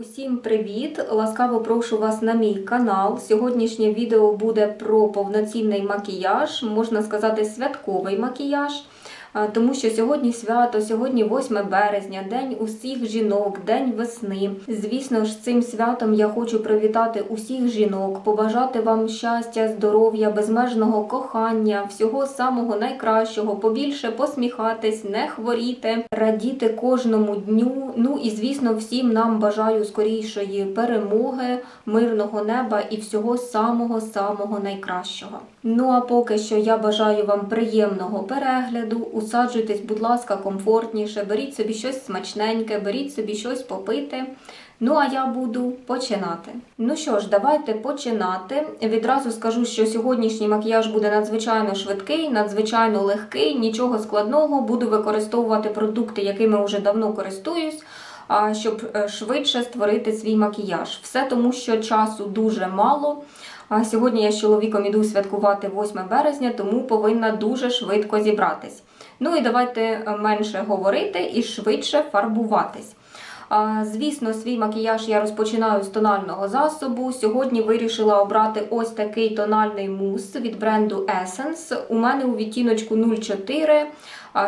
Усім привіт! Ласкаво прошу вас на мій канал. Сьогоднішнє відео буде про повноцінний макіяж, можна сказати, святковий макіяж. Тому що сьогодні свято, сьогодні 8 березня, день усіх жінок, день весни. Звісно ж, цим святом я хочу привітати усіх жінок, побажати вам щастя, здоров'я, безмежного кохання, всього самого найкращого, побільше посміхатись, не хворіти, радіти кожному дню. Ну і звісно, всім нам бажаю скорішої перемоги, мирного неба і всього самого самого найкращого. Ну а поки що я бажаю вам приємного перегляду. Усаджуйтесь, будь ласка, комфортніше, беріть собі щось смачненьке, беріть собі щось попити. Ну а я буду починати. Ну що ж, давайте починати. Відразу скажу, що сьогоднішній макіяж буде надзвичайно швидкий, надзвичайно легкий, нічого складного. Буду використовувати продукти, якими вже давно користуюсь. Щоб е, швидше створити свій макіяж. Все тому, що часу дуже мало. Сьогодні я з чоловіком іду святкувати 8 березня, тому повинна дуже швидко зібратись. Ну і давайте е, менше говорити і швидше фарбуватись. Звісно, свій макіяж я розпочинаю з тонального засобу. Сьогодні вирішила обрати ось такий тональний мус від бренду Essence. У мене у відтіночку 0,4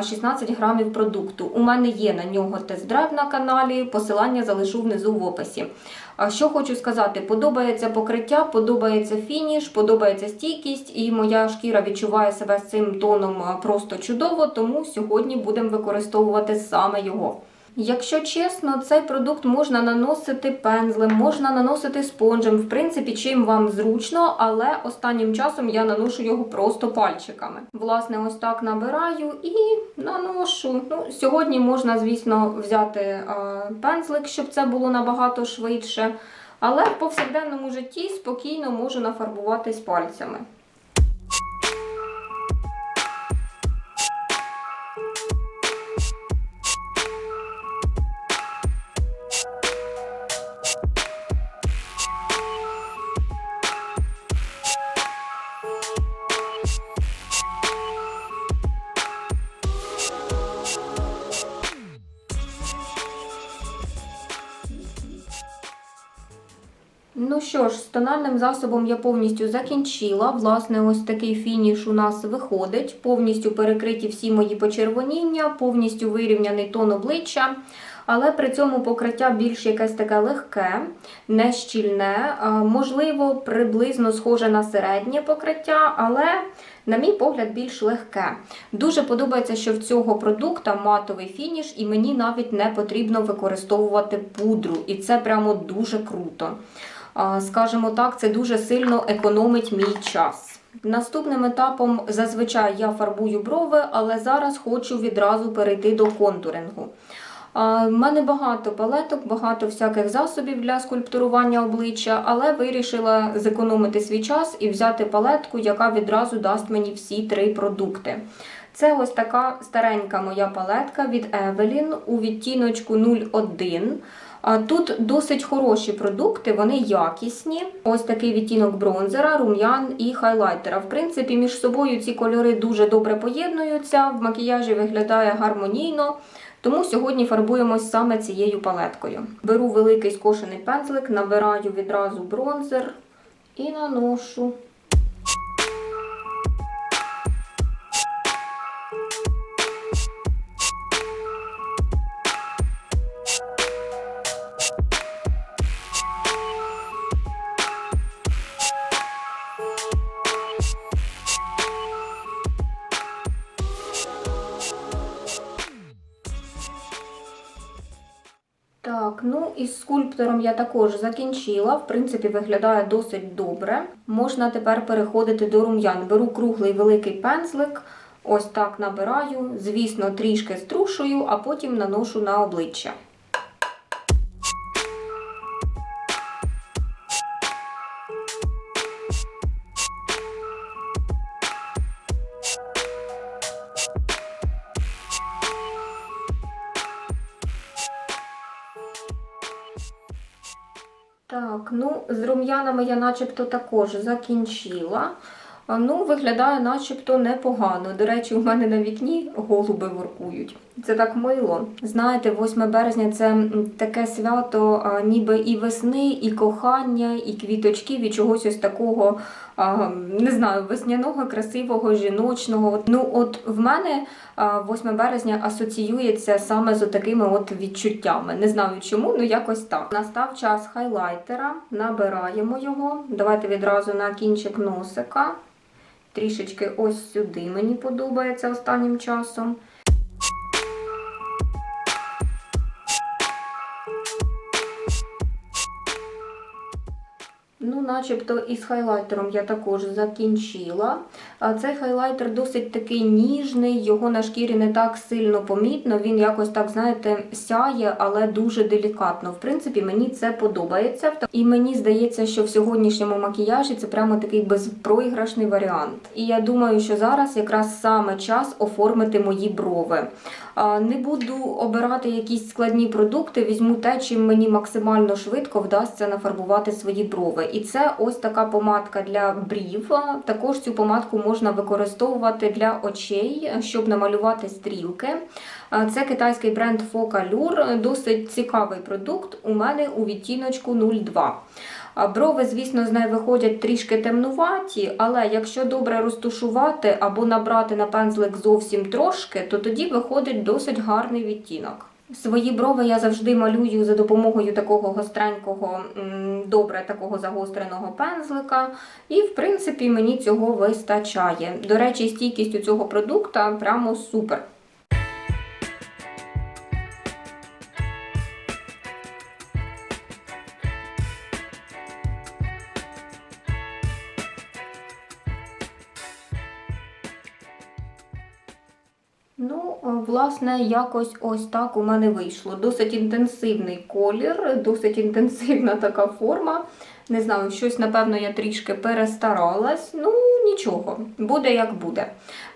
16 грамів продукту. У мене є на нього тест-драйв на каналі, посилання залишу внизу в описі. А Що хочу сказати, подобається покриття, подобається фініш, подобається стійкість, і моя шкіра відчуває себе з цим тоном просто чудово, тому сьогодні будемо використовувати саме його. Якщо чесно, цей продукт можна наносити пензлем, можна наносити спонжем, в принципі, чим вам зручно, але останнім часом я наношу його просто пальчиками. Власне, ось так набираю і наношу. Ну, сьогодні можна, звісно, взяти е, пензлик, щоб це було набагато швидше. Але в повсякденному житті спокійно можу нафарбуватись пальцями. Ну що ж, з тональним засобом я повністю закінчила. Власне, ось такий фініш у нас виходить. Повністю перекриті всі мої почервоніння, повністю вирівняний тон обличчя. Але при цьому покриття більш якесь таке легке, не щільне, можливо, приблизно схоже на середнє покриття, але, на мій погляд, більш легке. Дуже подобається, що в цього продукта матовий фініш, і мені навіть не потрібно використовувати пудру. І це прямо дуже круто. Скажімо так, це дуже сильно економить мій час. Наступним етапом зазвичай я фарбую брови, але зараз хочу відразу перейти до контурингу. У мене багато палеток, багато всяких засобів для скульптурування обличчя, але вирішила зекономити свій час і взяти палетку, яка відразу дасть мені всі три продукти. Це ось така старенька моя палетка від Evelyn у відтіночку 01. Тут досить хороші продукти, вони якісні. Ось такий відтінок бронзера, рум'ян і хайлайтера. В принципі, між собою ці кольори дуже добре поєднуються, в макіяжі виглядає гармонійно. Тому сьогодні фарбуємось саме цією палеткою. Беру великий скошений пензлик, набираю відразу бронзер і наношу. Із я також закінчила. В принципі, виглядає досить добре. Можна тепер переходити до рум'ян. Беру круглий великий пензлик, ось так набираю. Звісно, трішки струшую, а потім наношу на обличчя. Ну з рум'янами я начебто також закінчила. Ну, виглядає начебто непогано. До речі, у мене на вікні голуби воркують. Це так мило. Знаєте, 8 березня це таке свято, ніби і весни, і кохання, і квіточків, і чогось ось такого, не знаю, весняного, красивого, жіночного. Ну, от в мене 8 березня асоціюється саме з такими от відчуттями. Не знаю чому, ну якось так. Настав час хайлайтера, набираємо його. Давайте відразу на кінчик носика. Трішечки ось сюди мені подобається останнім часом. Ну, начебто із хайлайтером я також закінчила. Цей хайлайтер досить такий ніжний, його на шкірі не так сильно помітно. Він якось так, знаєте, сяє, але дуже делікатно. В принципі, мені це подобається. І мені здається, що в сьогоднішньому макіяжі це прямо такий безпроіграшний варіант. І я думаю, що зараз якраз саме час оформити мої брови. Не буду обирати якісь складні продукти, візьму те, чим мені максимально швидко вдасться нафарбувати свої брови. І це ось така помадка для брів. Також цю помадку можна використовувати для очей, щоб намалювати стрілки. Це китайський бренд Focallure, досить цікавий продукт. У мене у відтіночку 02. А Брови, звісно, з нею виходять трішки темнуваті, але якщо добре розтушувати або набрати на пензлик зовсім трошки, то тоді виходить досить гарний відтінок. Свої брови я завжди малюю за допомогою такого гостренького, добре такого загостреного пензлика. І, в принципі, мені цього вистачає. До речі, стійкість у цього продукта прямо супер. Ну, е, власне, якось ось так у мене вийшло. Досить інтенсивний колір, досить інтенсивна така форма. Не знаю, щось, напевно, я трішки перестаралась. Ну, нічого, буде як буде.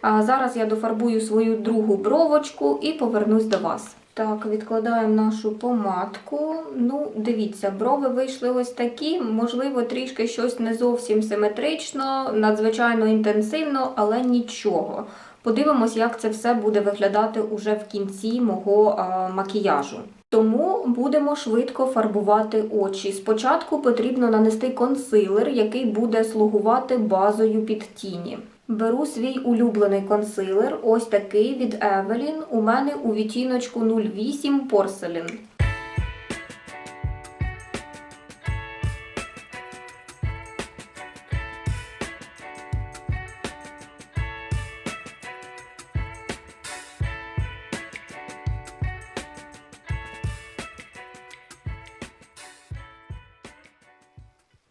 А зараз я дофарбую свою другу бровочку і повернусь до вас. Так, відкладаємо нашу помадку. Ну, дивіться, брови вийшли ось такі. Можливо, трішки щось не зовсім симетрично, надзвичайно інтенсивно, але нічого. Подивимось, як це все буде виглядати уже в кінці мого а, макіяжу. Тому будемо швидко фарбувати очі. Спочатку потрібно нанести консилер, який буде слугувати базою під тіні. Беру свій улюблений консилер, ось такий від Evelyn. У мене у відтіночку 08 Porcelain.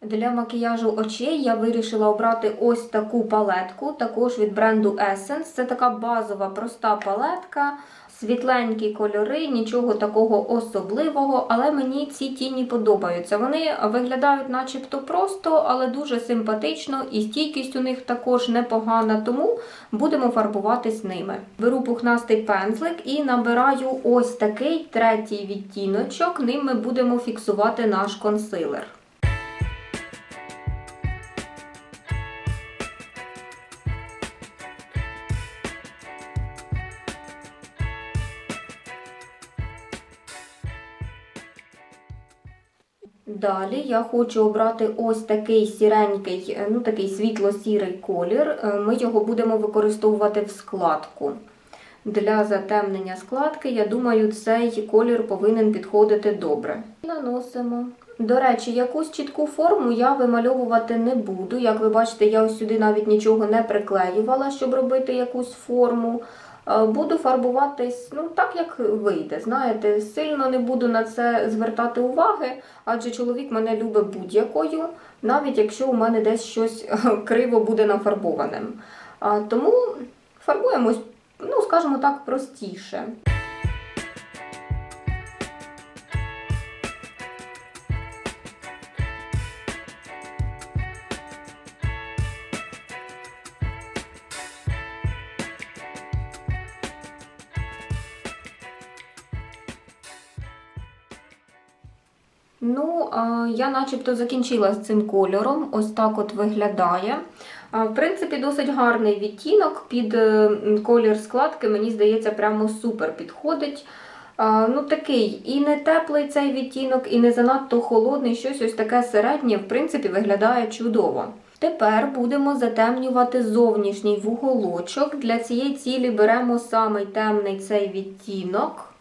Для макіяжу очей я вирішила обрати ось таку палетку, також від бренду Essence. Це така базова проста палетка, світленькі кольори, нічого такого особливого, але мені ці тіні подобаються. Вони виглядають начебто просто, але дуже симпатично, і стійкість у них також непогана, тому будемо фарбуватись ними. Беру пухнастий пензлик і набираю ось такий третій відтіночок. Ним ми будемо фіксувати наш консилер. Далі я хочу обрати ось такий сіренький, е, ну такий світло-сірий колір. Е, Ми його будемо використовувати в складку. Для затемнення складки, я думаю, цей колір повинен підходити добре. Наносимо. До речі, якусь чітку форму я вимальовувати не буду. Як ви бачите, я ось сюди навіть нічого не приклеювала, щоб робити якусь форму. Е, Буду фарбуватись, ну так як вийде. Знаєте, сильно не буду на це звертати уваги, адже чоловік мене любить будь-якою, навіть якщо у мене десь щось криво буде нафарбованим. Тому фарбуємось, ну скажімо так, простіше. Ну, я начебто закінчила з цим кольором. Ось так от виглядає. В принципі, досить гарний відтінок під е, колір складки, мені здається, прямо супер підходить. Ну, такий і не теплий цей відтінок, і не занадто холодний, щось ось таке середнє, в принципі, виглядає чудово. Тепер будемо затемнювати зовнішній вуголочок. Для цієї цілі беремо самий темний цей відтінок.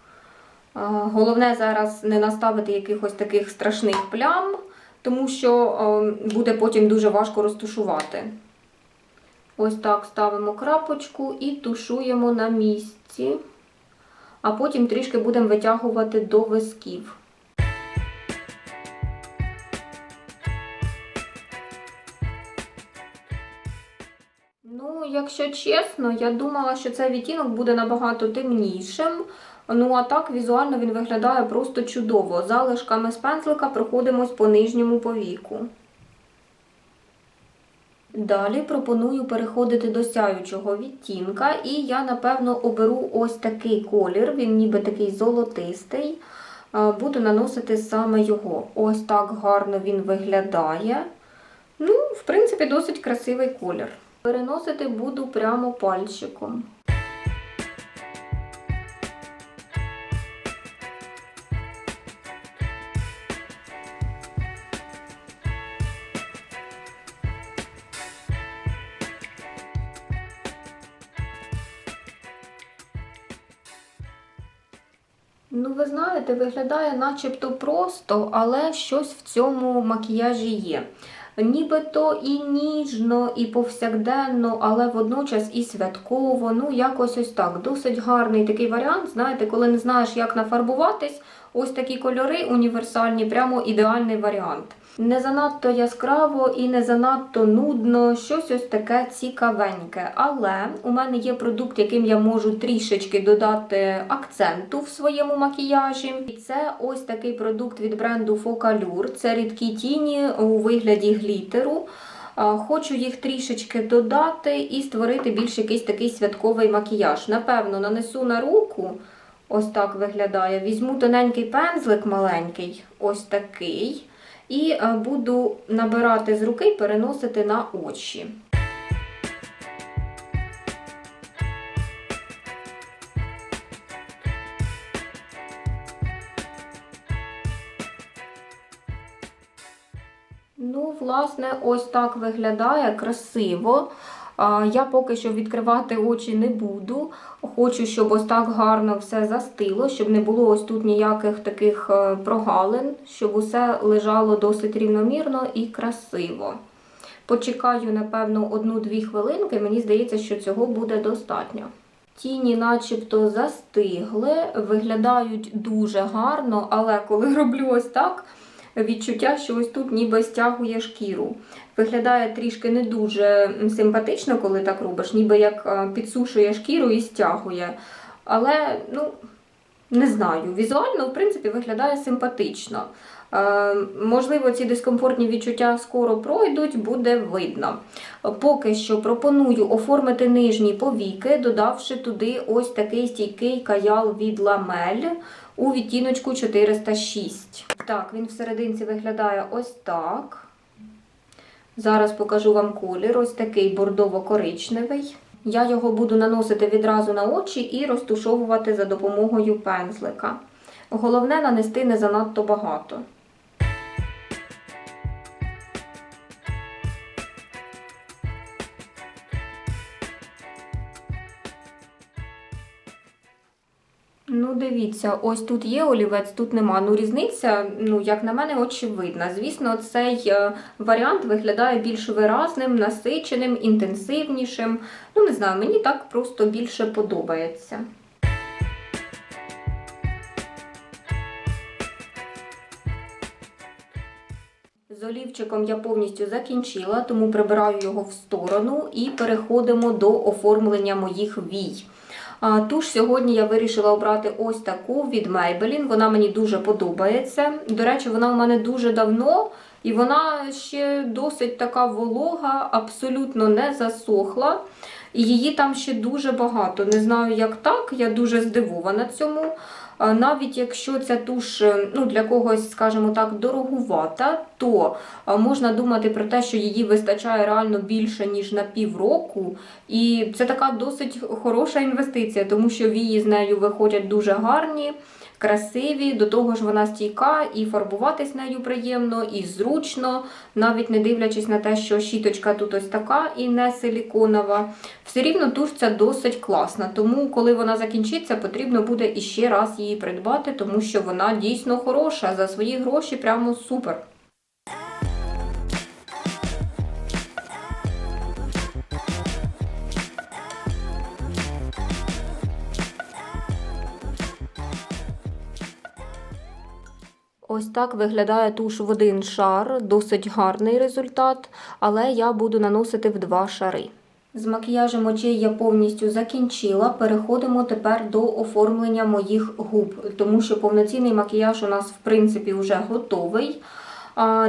А, Головне зараз не наставити якихось таких страшних плям, тому що е, буде потім дуже важко розтушувати. Ось так ставимо крапочку і тушуємо на місці, а потім трішки будемо витягувати до висків. Ну, якщо чесно, я думала, що цей відтінок буде набагато темнішим. Ну, а так візуально він виглядає просто чудово. Залишками з пензлика проходимось по нижньому повіку. Далі пропоную переходити до сяючого відтінка, і я, напевно, оберу ось такий колір, він ніби такий золотистий. Буду наносити саме його. Ось так гарно він виглядає. Ну, в принципі, досить красивий колір. Переносити буду прямо пальчиком. Знаєте, виглядає начебто просто, але щось в цьому макіяжі є. Нібито і ніжно, і повсякденно, але водночас і святково. Ну, якось ось так. Досить гарний такий варіант. Знаєте, коли не знаєш, як нафарбуватись, ось такі кольори універсальні, прямо ідеальний варіант. Не занадто яскраво і не занадто нудно, щось ось таке цікавеньке. Але у мене є продукт, яким я можу трішечки додати акценту в своєму макіяжі. І це ось такий продукт від бренду Focallure. Це рідкі тіні у вигляді глітеру. Хочу їх трішечки додати і створити більш якийсь такий святковий макіяж. Напевно, нанесу на руку. Ось так виглядає. Візьму тоненький пензлик маленький, ось такий. І е, буду набирати з руки і переносити на очі. Ну, власне, ось так виглядає красиво. Я поки що відкривати очі не буду. Хочу, щоб ось так гарно все застило, щоб не було ось тут ніяких таких е, прогалин, щоб усе лежало досить рівномірно і красиво. Почекаю, напевно, одну-дві хвилинки, мені здається, що цього буде достатньо. Тіні начебто застигли, виглядають дуже гарно, але коли роблю ось так, відчуття, що ось тут ніби стягує шкіру. Виглядає трішки не дуже симпатично, коли так робиш, ніби як е, підсушує шкіру і стягує. Але, ну, не знаю, візуально, в принципі, виглядає симпатично. Е, можливо, ці дискомфортні відчуття скоро пройдуть, буде видно. Поки що пропоную оформити нижні повіки, додавши туди ось такий стійкий каял від ламель у відтіночку 406. Так, він всерединці виглядає ось так. Зараз покажу вам колір, ось такий бордово-коричневий. Я його буду наносити відразу на очі і розтушовувати за допомогою пензлика. Головне нанести не занадто багато. Ну, дивіться, ось тут є олівець, тут нема. Ну, різниця, ну, як на мене, очевидна. Звісно, цей е, варіант виглядає більш виразним, насиченим, інтенсивнішим. Ну, не знаю, мені так просто більше подобається. З олівчиком я повністю закінчила, тому прибираю його в сторону і переходимо до оформлення моїх вій. Туш сьогодні я вирішила обрати ось таку від Maybelline. Вона мені дуже подобається. До речі, вона у мене дуже давно, і вона ще досить така волога, абсолютно не засохла. І її там ще дуже багато. Не знаю, як так, я дуже здивована цьому. Навіть якщо ця туш е, ну, для когось, скажімо так, дорогувата, то можна думати про те, що її вистачає реально більше, ніж на півроку. І це така досить хороша інвестиція, тому що вії з нею виходять дуже гарні, красиві, до того ж вона стійка, і фарбуватись нею приємно, і зручно, навіть не дивлячись на те, що щіточка тут ось така і не силіконова. Все рівно тушця досить класна. Тому, коли вона закінчиться, потрібно буде іще раз її придбати, тому що вона дійсно хороша. За свої гроші прямо супер. Ось так виглядає туш в один шар, досить гарний результат, але я буду наносити в два шари. З макіяжем очей я повністю закінчила. Переходимо тепер до оформлення моїх губ, тому що повноцінний макіяж у нас в принципі вже готовий.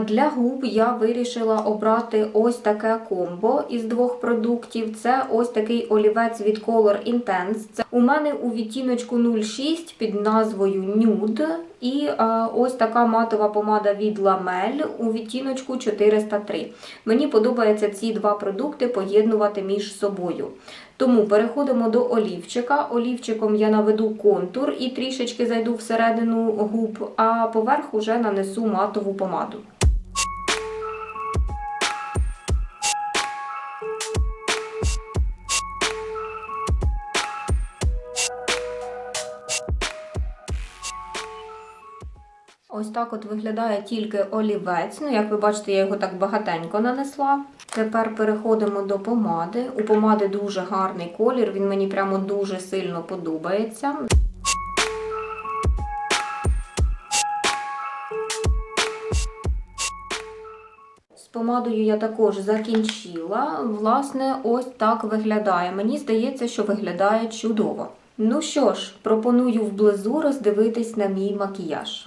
Для губ я вирішила обрати ось таке комбо із двох продуктів. Це ось такий олівець від Color Intense. Це у мене у відтіночку 06 під назвою Nude. І а, ось така матова помада від Lamel у відтіночку 403. Мені подобається ці два продукти поєднувати між собою. Тому переходимо до олівчика. Олівчиком я наведу контур і трішечки зайду всередину губ, а поверх уже нанесу матову помаду. Ось так от виглядає тільки олівець. Ну, як ви бачите, я його так багатенько нанесла. Тепер переходимо до помади. У помади дуже гарний колір, він мені прямо дуже сильно подобається. Помадою я також закінчила. Власне, ось так виглядає. Мені здається, що виглядає чудово. Ну що ж, пропоную вблизу роздивитись на мій макіяж.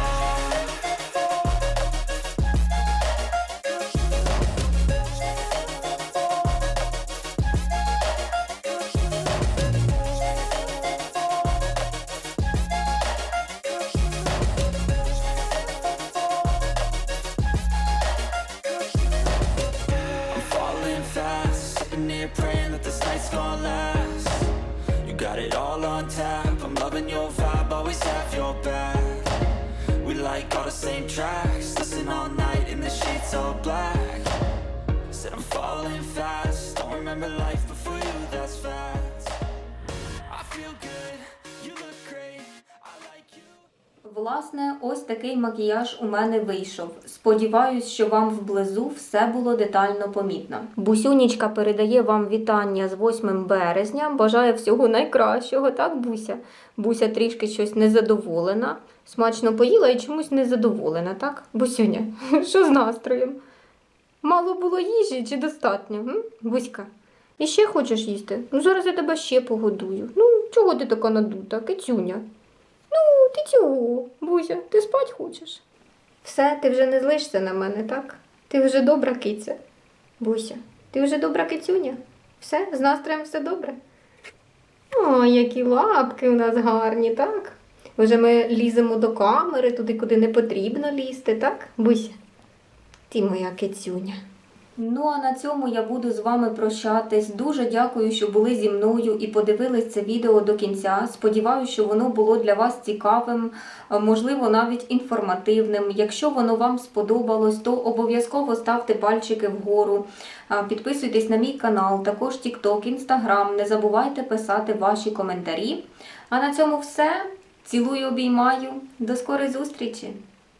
same tracks, listen all night in the sheets all black. Said I'm falling fast, don't remember life before you, that's fact. I feel good, you look great, I like you. Власне, ось такий макіяж у мене вийшов. Сподіваюсь, що вам вблизу все було детально помітно. Бусюнічка передає вам вітання з 8 березня. Бажає всього найкращого, так, Буся? Буся трішки щось незадоволена. Смачно поїла і чомусь незадоволена, так? Бусюня, що з настроєм? Мало було їжі чи достатньо? М? Буська. І ще хочеш їсти? Ну зараз я тебе ще погодую. Ну, чого ти така надута, кицюня? Ну, ти цього, Буся, ти спать хочеш? Все, ти вже не злишся на мене, так? Ти вже добра киця. Буся, ти вже добра кицюня? Все, з настроєм все добре? О, які лапки у нас гарні, так? Вже ми ліземо до камери, туди, куди не потрібно лізти, так, Буся? Ти моя кицюня. Ну а на цьому я буду з вами прощатись. Дуже дякую, що були зі мною і подивились це відео до кінця. Сподіваюся, що воно було для вас цікавим, можливо, навіть інформативним. Якщо воно вам сподобалось, то обов'язково ставте пальчики вгору. Підписуйтесь на мій канал, також TikTok, Instagram. Не забувайте писати ваші коментарі. А на цьому все. Цілую, обіймаю. До скорої зустрічі!